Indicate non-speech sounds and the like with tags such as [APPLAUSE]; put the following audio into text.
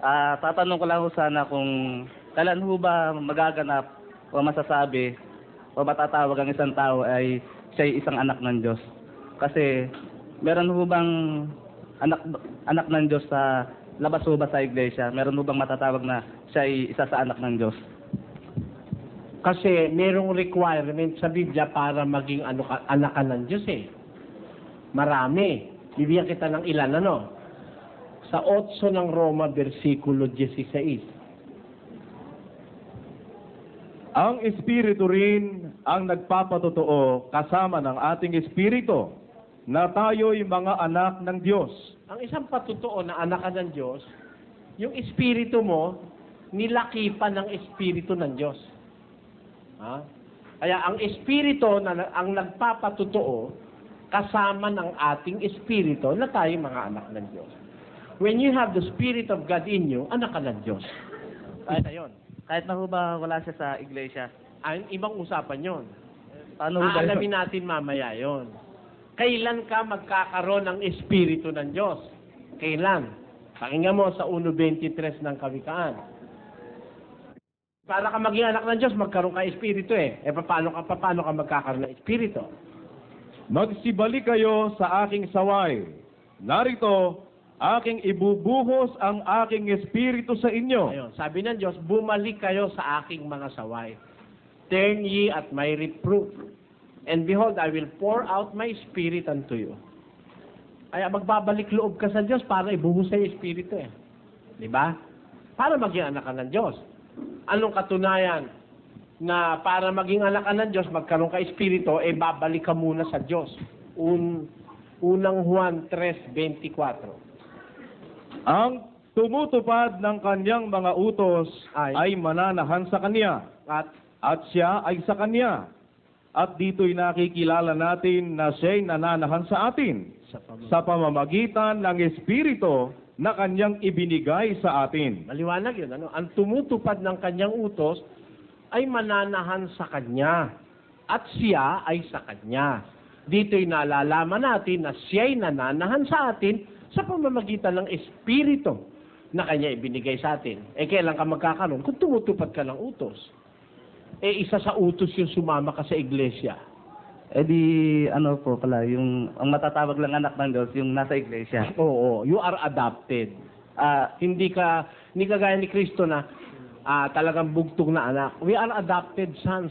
Ah, tatanong ko lang ho sana kung kailan ho ba magaganap o masasabi o matatawag ang isang tao ay siya isang anak ng Diyos. Kasi meron ho bang anak anak ng Diyos sa labas ho ba sa iglesia? Meron ho bang matatawag na siya ay isa sa anak ng Diyos? Kasi merong requirement sa Biblia para maging ano anak ka ng Diyos eh. Marami. Bibigyan kita ng ilan ano. Sa 8 ng Roma, versikulo 16. Ang Espiritu rin ang nagpapatotoo kasama ng ating Espiritu na tayo'y mga anak ng Diyos. Ang isang patutuo na anak ka ng Diyos, yung espiritu mo, nilaki pa ng espiritu ng Diyos. Ha? Kaya ang espiritu na ang nagpapatutuo kasama ng ating espiritu na tayo mga anak ng Diyos. When you have the Spirit of God in you, anak ka ng Diyos. Kahit, Isa yun. kahit na ho ba wala siya sa iglesia? Ang ibang usapan yon. Paano ba yun? Aalamin natin mamaya yon. Kailan ka magkakaroon ng Espiritu ng Diyos? Kailan? Pakinggan mo sa 1.23 ng Kawikaan. Para ka maging anak ng Diyos, magkaroon ka Espiritu eh. E paano ka, paano ka magkakaroon ng Espiritu? Magsibalik kayo sa aking saway. Narito, aking ibubuhos ang aking Espiritu sa inyo. Ayun, sabi ng Diyos, bumalik kayo sa aking mga saway. Turn ye at my reproof. And behold, I will pour out my spirit unto you. Kaya magbabalik loob ka sa Diyos para ibuhos sa Espiritu eh. Di ba? Para maging anak ka ng Diyos. Anong katunayan na para maging anak ka ng Diyos, magkaroon ka Espiritu, eh babalik ka muna sa Diyos. Un, unang Juan 3.24 Ang tumutupad ng kanyang mga utos Ay. ay mananahan sa kanya, At at siya ay sa kanya. At dito'y nakikilala natin na siya'y nananahan sa atin sa pamamagitan sa pamamagitan ng Espiritu na kanyang ibinigay sa atin. Maliwanag yun. Ano? Ang tumutupad ng kanyang utos ay mananahan sa kanya. At siya ay sa kanya. Dito'y nalalaman natin na siya'y nananahan sa atin sa pamamagitan ng Espiritu na kanya ibinigay sa atin. Eh, kailan ka magkakaroon? Kung tumutupad ka ng utos. Eh, isa sa utos yung sumama ka sa iglesia. Eh di, ano po pala, yung ang matatawag lang anak ng Diyos, yung nasa iglesia. [LAUGHS] Oo, you are adopted. Ah, hindi ka hindi ka gaya ni Kristo na ah, talagang bugtong na anak. We are adopted sons.